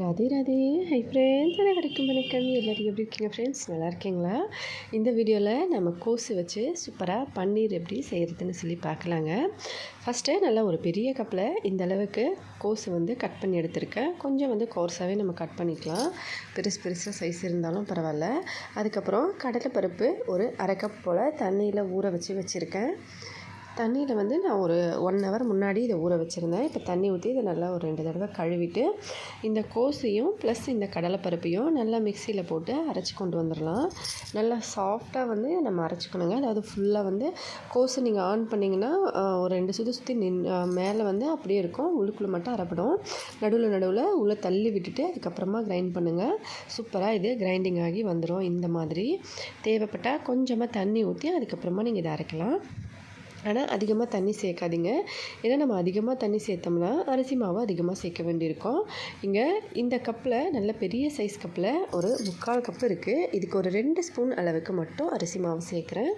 Radhe Radhe. Hi friends அனைவருக்கும் வணக்கம் எல்லோரும் எப்படி இருக்கீங்க ஃப்ரெண்ட்ஸ் நல்லா இருக்கீங்களா? இந்த வீடியோவில் நம்ம கோஸு வச்சு சூப்பராக பன்னீர் எப்படி செய்கிறதுன்னு சொல்லி பார்க்கலாங்க. ஃபஸ்ட்டு நல்லா ஒரு பெரிய கப்பில் இந்த அளவுக்கு கோஸு வந்து கட் பண்ணி எடுத்திருக்கேன். கொஞ்சம் வந்து கோர்ஸாகவே நம்ம கட் பண்ணிக்கலாம். பெருசு பெருசாக சைஸ் இருந்தாலும் பரவாயில்ல. அதுக்கப்புறம் கடலைப்பருப்பு ஒரு அரை கப் போல் தண்ணியில் ஊற வச்சு வச்சுருக்கேன். தண்ணியில் வந்து நான் ஒரு ஒன் ஹவர் முன்னாடி இதை ஊற வச்சுருந்தேன். இப்போ தண்ணி ஊற்றி இதை நல்லா ஒரு ரெண்டு தடவை கழுவிட்டு இந்த கோஸையும் ப்ளஸ் இந்த கடலைப்பருப்பையும் நல்லா மிக்சியில் போட்டு அரைச்சி கொண்டு வந்துடலாம். நல்லா சாஃப்டாக வந்து நம்ம அரைச்சிக்கணுங்க. அதாவது ஃபுல்லாக வந்து கோஸை நீங்கள் ஆன் பண்ணிங்கன்னா ஒரு ரெண்டு சுற்றி சுற்றி நின் மேலே வந்து அப்படியே இருக்கும். உள்ளுக்குள்ளே மட்டும் அரைப்படும். நடுவில் நடுவில் உள்ளே தள்ளி விட்டுட்டு அதுக்கப்புறமா கிரைண்ட் பண்ணுங்கள் சூப்பராக இது கிரைண்டிங் ஆகி வந்துடும் இந்த மாதிரி தேவைப்பட்டால் கொஞ்சமாக தண்ணி ஊற்றி அதுக்கப்புறமா நீங்கள் இதை அரைக்கலாம். ஆனால் அதிகமாக தண்ணி சேர்க்காதீங்க. ஏன்னா நம்ம அதிகமாக தண்ணி சேர்த்தோம்னா அரிசி மாவு அதிகமாக சேர்க்க வேண்டியிருக்கும். இங்கே இந்த கப்பில் நல்ல பெரிய சைஸ் கப்பில் ஒரு முக்கால் கப்பு இருக்குது இதுக்கு ஒரு ரெண்டு ஸ்பூன் அளவுக்கு மட்டும் அரிசி மாவு சேர்க்குறேன்.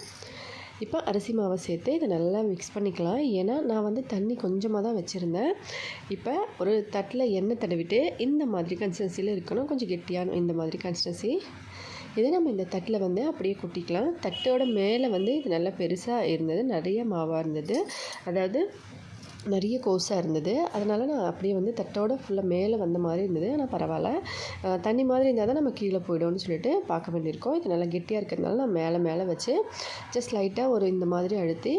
இப்போ அரிசி மாவை சேர்த்து இதை நல்லா மிக்ஸ் பண்ணிக்கலாம். ஏன்னா நான் வந்து தண்ணி கொஞ்சமாக தான் வச்சுருந்தேன். இப்போ ஒரு தட்டில் எண்ணெய் தடவிட்டு இந்த மாதிரி கன்சிஸ்டன்சியில் இருக்கணும். கொஞ்சம் கெட்டியான இந்த மாதிரி கன்சிஸ்டன்சி இதை நம்ம இந்த தட்டில் வந்து அப்படியே கொட்டிக்கலாம். தட்டோட மேலே வந்து இது நல்லா பெருசாக இருந்தது. நிறைய மாவாக இருந்தது. அதாவது நிறைய கோஸாக இருந்தது. அதனால் நான் அப்படியே வந்து தட்டோட ஃபுல்லாக மேலே வந்த மாதிரி இருந்தது. ஆனால் பரவாயில்ல. தண்ணி மாதிரி இருந்தால் தான் நம்ம கீழே போய்டும்னு சொல்லிட்டு பார்க்க வேண்டியிருக்கோம். இது நல்லா கெட்டியாக இருக்கிறதுனால நான் மேலே மேலே வச்சு ஜஸ்ட் லைட்டாக ஒரு இந்த மாதிரி அழுத்தி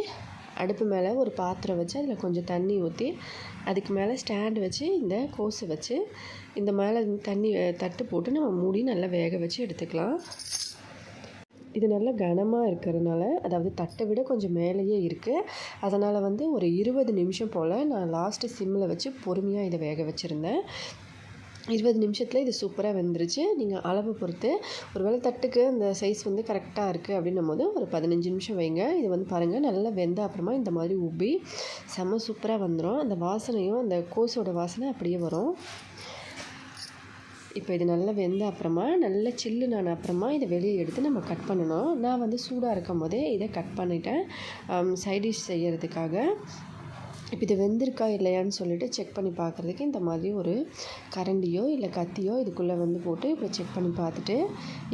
அடுப்பு மேலே ஒரு பாத்திரம் வச்சு அதில் கொஞ்சம் தண்ணி ஊற்றி அதுக்கு மேலே ஸ்டாண்டு வச்சு இந்த கோஸை வச்சு இந்த மேலே தண்ணி தட்டு போட்டு நம்ம மூடி நல்லா வேக வச்சு எடுத்துக்கலாம். இது நல்லா கனமாக இருக்கிறதுனால அதாவது தட்டை விட கொஞ்சம் மேலேயே இருக்குது அதனால் வந்து ஒரு இருபது நிமிஷம் போல் நான் லாஸ்ட்டு சிம்மில் வச்சு பொறுமையாக இதை வேக வச்சுருந்தேன். இருபது நிமிஷத்தில் இது சூப்பராக வெந்துருச்சு. நீங்கள் அளவு பொறுத்து ஒரு வேளை தட்டுக்கு அந்த சைஸ் வந்து கரெக்டாக இருக்குது அப்படின்னும் போது ஒரு பதினஞ்சு நிமிஷம் வைங்க. இது வந்து பாருங்கள் நல்லா வெந்த அப்புறமா இந்த மாதிரி உப்பி செம்ம சூப்பராக வந்துடும் அந்த வாசனையும் அந்த கோஸோட வாசனை அப்படியே வரும். இப்போ இது நல்லா வெந்த அப்புறமா நல்லா சில்லு நான் அப்புறமா இதை வெளியே எடுத்து நம்ம கட் பண்ணணும். நான் வந்து சூடாக இருக்கும் போதே இதை கட் பண்ணிட்டேன். சைடிஷ் செய்கிறதுக்காக இப்போ இது வெந்திருக்கா இல்லையான்னு சொல்லிட்டு செக் பண்ணி பார்க்குறதுக்கு இந்த மாதிரி ஒரு கரண்டியோ இல்லை கத்தியோ இதுக்குள்ளே வந்து போட்டு இப்போ செக் பண்ணி பார்த்துட்டு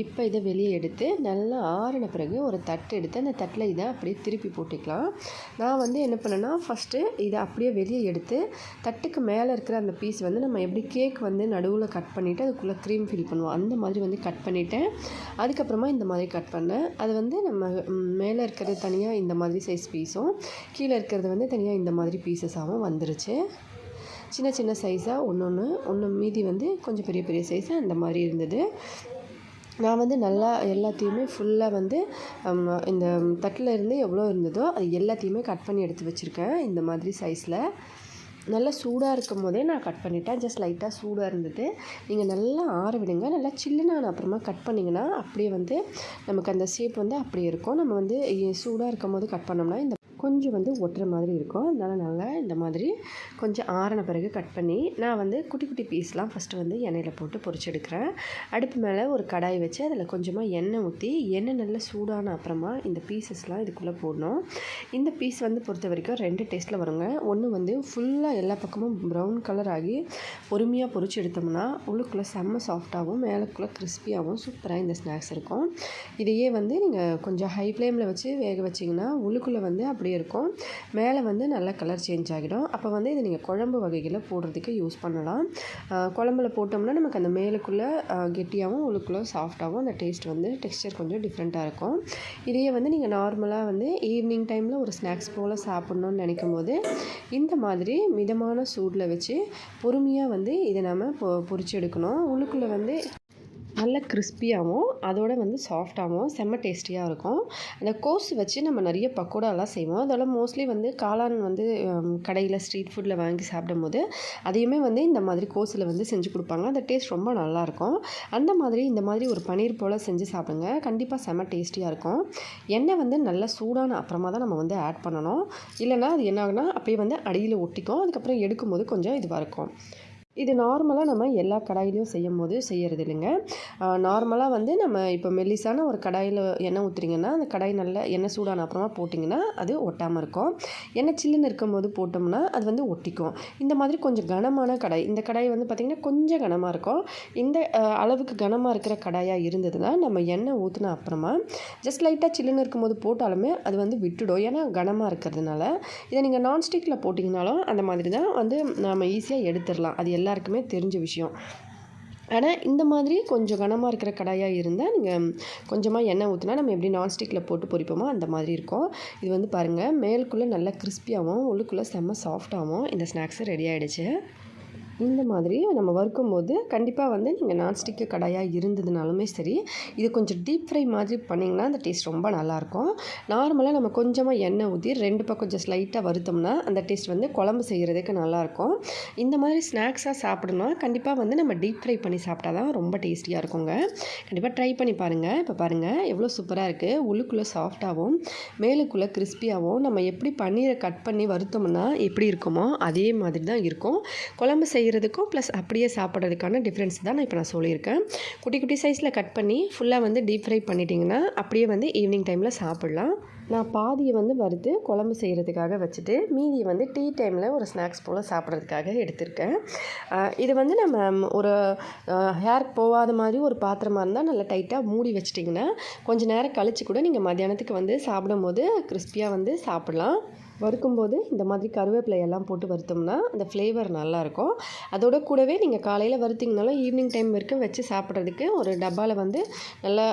இப்போ இதை வெளியே எடுத்து நல்லா ஆறின பிறகு ஒரு தட்டு எடுத்து அந்த தட்டில் இதை அப்படியே திருப்பி போட்டுக்கலாம். நான் வந்து என்ன பண்ணேன்னா ஃபஸ்ட்டு இதை அப்படியே வெளியே எடுத்து தட்டுக்கு மேலே இருக்கிற அந்த பீஸ் வந்து நம்ம எப்படி கேக் வந்து நடுவில் கட் பண்ணிவிட்டு அதுக்குள்ளே க்ரீம் ஃபில் பண்ணுவோம். அந்த மாதிரி வந்து கட் பண்ணிவிட்டேன் அதுக்கப்புறமா இந்த மாதிரி கட் பண்ணேன். அது வந்து நம்ம மேலே இருக்கிறது தனியாக இந்த மாதிரி சைஸ் பீஸும் கீழே இருக்கிறது வந்து தனியாக இந்த மாதிரி பீசஸாகவும் வந்துருச்சு. சின்ன சின்ன சைஸாக ஒன்று ஒன்று ஒன்று மீதி வந்து கொஞ்சம் பெரிய பெரிய சைஸாக அந்த மாதிரி இருந்தது. நான் வந்து நல்லா எல்லாத்தையுமே ஃபுல்லாக வந்து இந்த தட்டில் இருந்து எவ்வளோ இருந்ததோ அது எல்லாத்தையுமே கட் பண்ணி எடுத்து வச்சுருக்கேன் இந்த மாதிரி சைஸில் நல்லா சூடாக இருக்கும் போதே நான் கட் பண்ணிட்டேன். ஜஸ்ட் லைட்டாக சூடாக இருந்தது. நீங்கள் நல்லா ஆற விடுங்க. நல்லா சில்லுன்னு அப்புறமா கட் பண்ணிங்கன்னா அப்படியே வந்து நமக்கு அந்த ஷேப் வந்து அப்படியே இருக்கும். நம்ம வந்து சூடாக இருக்கும் போது கட் பண்ணோம்னா இந்த கொஞ்சம் வந்து ஒட்டுற மாதிரி இருக்கும். அதனால் நல்லா இந்த மாதிரி கொஞ்சம் ஆறின பிறகு கட் பண்ணி நான் வந்து குட்டி குட்டி பீஸ்லாம் ஃபஸ்ட்டு வந்து எண்ணெயில் போட்டு பொறிச்செடுக்கிறேன் அடுப்பு மேலே ஒரு கடாய் வச்சு அதில் கொஞ்சமாக எண்ணெய் ஊற்றி எண்ணெய் நல்லா சூடான அப்புறமா இந்த பீசஸ்லாம் இதுக்குள்ளே போடணும். இந்த பீஸ் வந்து பொறுத்த வரைக்கும் ரெண்டு டேஸ்ட்டில் வருங்க. ஒன்று வந்து ஃபுல்லாக எல்லா பக்கமும் ப்ரௌன் கலர் ஆகி பொறுமையாக பொறிச்சு எடுத்தோம்னா உள்ளுக்குள்ளே செம்ம சாஃப்டாகவும் மேலக்குள்ளே கிறிஸ்பியாகவும் சூப்பராக இந்த ஸ்நாக்ஸ் இருக்கும். இதையே வந்து நீங்கள் கொஞ்சம் ஹை ஃப்ளேமில் வச்சு வேக வச்சிங்கன்னா உள்ளுக்குள்ளே வந்து அப்படி மாதிரி இருக்கும். மேலே வந்து நல்லா கலர் சேஞ்ச் ஆகிடும். அப்போ வந்து இதை நீங்கள் குழம்பு வகைகளை போடுறதுக்கு யூஸ் பண்ணலாம். குழம்புல போட்டோம்னா நமக்கு அந்த மேலுக்குள்ளே கெட்டியாகவும் உள்ளுக்குள்ளே சாஃப்டாகவும் அந்த டேஸ்ட் வந்து டெக்ஸ்டர் கொஞ்சம் டிஃப்ரெண்ட்டாக இருக்கும். இதையே வந்து நீங்கள் நார்மலாக வந்து ஈவினிங் டைமில் ஒரு ஸ்நாக்ஸ் போல் சாப்பிட்ணுன்னு நினைக்கும் போது இந்த மாதிரி மிதமான சூடில் வச்சு பொறுமையாக வந்து இதை நம்ம பொ பொறிச்சு எடுக்கணும். உள்ளுக்குள்ளே வந்து நல்ல கிறிஸ்பியாகவும் அதோட வந்து சாஃப்டாகவும் செம்ம டேஸ்டியாக இருக்கும். அந்த கோஸ் வச்சு நம்ம நிறைய பக்கோடாலாம் செய்வோம். அதோட மோஸ்ட்லி வந்து காளான் வந்து கடையில் ஸ்ட்ரீட் ஃபுட்டில் வாங்கி சாப்பிடும் போது அதையுமே வந்து இந்த மாதிரி கோஸில் வந்து செஞ்சு கொடுப்பாங்க. அந்த டேஸ்ட் ரொம்ப நல்லாயிருக்கும். அந்த மாதிரி இந்த மாதிரி ஒரு பன்னீர் போல் செஞ்சு சாப்பிடுங்க. கண்டிப்பாக செம்ம டேஸ்டியாக இருக்கும். எண்ணெய் வந்து நல்லா சூடான அப்புறமா தான் நம்ம வந்து ஆட் பண்ணணும். இல்லைனா அது என்ன ஆகுனா அப்படியே வந்து அடியில் ஒட்டிக்கும். அதுக்கப்புறம் எடுக்கும்போது கொஞ்சம் இதுவாக இருக்கும் இது நார்மலாக நம்ம எல்லா கடாயிலையும் செய்யும் போது செய்கிறது இல்லைங்க நார்மலாக வந்து நம்ம இப்போ மெல்லிசான ஒரு கடாயில் எண்ணெய் ஊற்றுறீங்கன்னா அந்த கடாய் நல்லா எண்ணெய் சூடான அப்புறமா போட்டிங்கன்னா அது ஒட்டாமல் இருக்கும். எண்ணெய் சில்லுன்னு இருக்கும்போது போட்டோம்னா அது வந்து ஒட்டிக்கும். இந்த மாதிரி கொஞ்சம் கனமான கடாய் இந்த கடாய் வந்து பார்த்திங்கன்னா கொஞ்சம் கனமாக இருக்கும். இந்த அளவுக்கு கனமாக இருக்கிற கடாயாக இருந்ததுன்னா நம்ம எண்ணெய் ஊற்றின அப்புறமா ஜஸ்ட் லைட்டாக சில்லுன்னு இருக்கும்போது போட்டாலுமே அது வந்து விட்டுடும். ஏன்னா கனமாக இருக்கிறதுனால. இதை நீங்கள் நான்ஸ்டிக்கில் போட்டிங்கனாலும் அந்த மாதிரி தான் வந்து நம்ம ஈஸியாக எடுத்துடலாம். அது எல்லாருக்குமே தெரிஞ்ச விஷயம். ஆனால் இந்த மாதிரி கொஞ்சம் கனமாக இருக்கிற கடாயாக இருந்தால் நீங்கள் கொஞ்சமாக எண்ணெய் ஊற்றினா நம்ம எப்படி நான்ஸ்டிக்கில் போட்டு பொரிப்போமோ அந்த மாதிரி இருக்கும். இது வந்து பாருங்கள் மேலுக்குள்ளே நல்லா கிறிஸ்பியாகவும் உள்ளுக்குள்ளே செம்ம சாஃப்டாகவும் இந்த ஸ்நாக்ஸு ரெடி ஆகிடுச்சு இந்த மாதிரி நம்ம வறுக்கும் போது கண்டிப்பாக வந்து நீங்கள் நான்ஸ்டிக்கு கடாயாக இருந்ததுனாலுமே சரி இது கொஞ்சம் டீப் ஃப்ரை மாதிரி பண்ணிங்கன்னா அந்த டேஸ்ட் ரொம்ப நல்லாயிருக்கும். நார்மலாக நம்ம கொஞ்சமாக எண்ணெய் ஊற்றி ரெண்டு பக்கம் கொஞ்சம் ஸ்லைட்டாக வறுத்தோம்னா அந்த டேஸ்ட் வந்து குழம்பு செய்கிறதுக்கு நல்லாயிருக்கும். இந்த மாதிரி ஸ்நாக்ஸாக சாப்பிடணும் கண்டிப்பாக வந்து நம்ம டீப் ஃப்ரை பண்ணி சாப்பிட்டா தான் ரொம்ப டேஸ்டியாக இருக்குங்க. கண்டிப்பாக ட்ரை பண்ணி பாருங்கள் இப்போ பாருங்கள் எவ்வளோ சூப்பராக இருக்குது உள்ளுக்குள்ளே சாஃப்டாகவும் மேலுக்குள்ளே கிறிஸ்பியாகவும் நம்ம எப்படி பன்னீரை கட் பண்ணி வறுத்தோம்னா எப்படி இருக்குமோ அதே மாதிரி தான் இருக்கும். குழம்பு செய்கிறதுக்கும் ப்ளஸ் அப்படியே சாப்பிட்றதுக்கான டிஃப்ரென்ஸ் தான் நான் இப்போ நான் சொல்லியிருக்கேன். குட்டி குட்டி சைஸில் கட் பண்ணி ஃபுல்லாக வந்து டீப் ஃப்ரை பண்ணிட்டிங்கன்னா அப்படியே வந்து ஈவினிங் டைமில் சாப்பிட்லாம். நான் பாதியை வந்து வறுத்து குழம்பு செய்கிறதுக்காக வச்சுட்டு மீதியை வந்து டீ டைமில் ஒரு ஸ்நாக்ஸ் போல் சாப்பிட்றதுக்காக எடுத்திருக்கேன். இது வந்து நம்ம ஒரு ஹேர் போகாத மாதிரி ஒரு பாத்திரமாக இருந்தால் நல்லா டைட்டாக மூடி வச்சிட்டிங்கன்னா கொஞ்சம் நேரம் கழித்து கூட நீங்கள் மத்தியானத்துக்கு வந்து சாப்பிடும்போது கிறிஸ்பியாக வந்து சாப்பிட்லாம். வறுக்கும்போது இந்த மாதிரி கருவேப்பிலை எல்லாம் போட்டு வறுத்தோம்னா அந்த ஃப்ளேவர் நல்லாயிருக்கும். அதோட கூடவே நீங்கள் காலையில் வறுத்திங்கனாலும் ஈவினிங் டைம் வரைக்கும் வச்சு சாப்பிட்றதுக்கு ஒரு டப்பாவில் வந்து நல்லா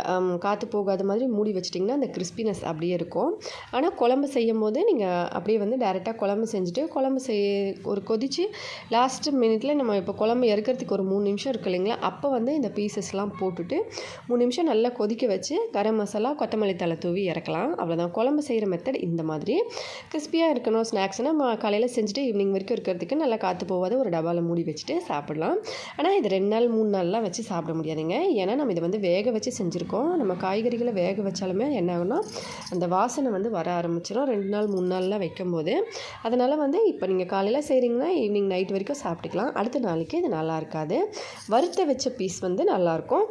காற்று போகாத மாதிரி மூடி வச்சிட்டிங்கன்னா அந்த கிறிஸ்பினஸ் அப்படியே இருக்கும். ஆனால் குழம்பு செய்யும் போது நீங்கள் அப்படியே வந்து டேரெக்டாக குழம்பு செஞ்சுட்டு குழம்பு செய் ஒரு கொதித்து லாஸ்ட் மினிட்ல நம்ம இப்போ குழம்பு இறக்கிறதுக்கு ஒரு மூணு நிமிஷம் இருக்கு இல்லைங்களா? அப்போ வந்து இந்த பீசஸ்லாம் போட்டுட்டு மூணு நிமிஷம் நல்லா கொதிக்க வச்சு கரம் மசாலா கொத்தமல்லி தலை தூவி இறக்கலாம் அவ்வளோதான் குழம்பு செய்கிற மெத்தட் இந்த மாதிரி. கிறிஸ்பியாக இருக்கணும் ஸ்நாக்ஸ்னால் நம்ம காலையில் செஞ்சுட்டு ஈவினிங் வரைக்கும் இருக்கிறதுக்கு நல்லா காற்று போகாத ஒரு டபாவில் மூடி வச்சுட்டு சாப்பிடலாம். ஆனால் இது ரெண்டு நாள் மூணு நாள்லாம் வச்சு சாப்பிட முடியாதுங்க. ஏன்னா நம்ம இதை வந்து வேக வச்சு செஞ்சுருக்கோம். நம்ம காய்கறிகளை வேக வச்சாலுமே என்ன ஆகும்னா அந்த வாசனை வந்து வர ஆரம்பிச்சிடும் ரெண்டு நாள் மூணு நாள்லாம் வைக்கும்போது. அதனால் வந்து இப்போ நீங்கள் காலையில் செய்கிறீங்கன்னா ஈவினிங் நைட் வரைக்கும் சாப்பிட்டுக்கலாம். அடுத்த நாளைக்கு இது நல்லா இருக்காது. வறுத்த வச்ச பீஸ் வந்து நல்லாயிருக்கும்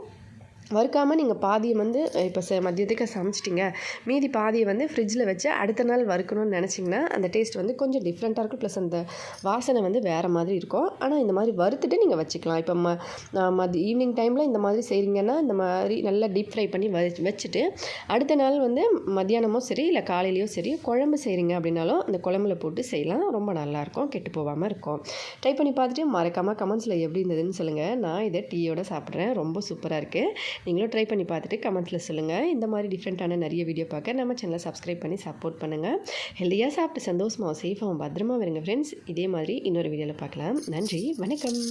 வறுக்காமல் நீங்கள் பாதியை வந்து இப்போ ச மதியத்துக்கு சமைச்சிட்டிங்க. மீதி பாதியை வந்து ஃப்ரிட்ஜில் வச்சு அடுத்த நாள் வறுக்கணும்னு நினச்சிங்கன்னா அந்த டேஸ்ட் வந்து கொஞ்சம் டிஃப்ரெண்ட்டாக இருக்கும். ப்ளஸ் அந்த வாசனை வந்து வேறு மாதிரி இருக்கும். ஆனால் இந்த மாதிரி வறுத்துட்டு நீங்கள் வச்சுக்கலாம். இப்போ ம மதி ஈவினிங் டைமில் இந்த மாதிரி செய்கிறீங்கன்னா இந்த மாதிரி நல்லா டீப் ஃப்ரை பண்ணி வ வச்சுட்டு அடுத்த நாள் வந்து மத்தியானமோ சரி இல்லை காலையிலையோ சரி குழம்பு செய்கிறீங்க அப்படின்னாலும் அந்த குழம்புல போட்டு செய்யலாம். ரொம்ப நல்லாயிருக்கும் கெட்டு போகாமல் இருக்கும். ட்ரை பண்ணி பார்த்துட்டு மறக்காமல் கமெண்ட்ஸில் எப்படி இருந்ததுன்னு சொல்லுங்கள் நான் இதை டீயோட சாப்பிட்றேன். ரொம்ப சூப்பராக இருக்குது நீங்களும் ட்ரை பண்ணி பார்த்துட்டு கமெண்ட்டில் சொல்லுங்கள் இந்த மாதிரி டிஃப்ரெண்ட்டான நிறைய வீடியோ பார்க்க நம்ம சேனலை சப்ஸ்கிரைப் பண்ணி சப்போர்ட் பண்ணுங்கள் ஹெல்த்தியாக சாப்பிட்டு சந்தோஷமாக சேஃபாகவும் பத்திரமா வருங்க ஃப்ரெண்ட்ஸ் இதே மாதிரி இன்னொரு வீடியோவில் பார்க்கலாம். நன்றி வணக்கம்.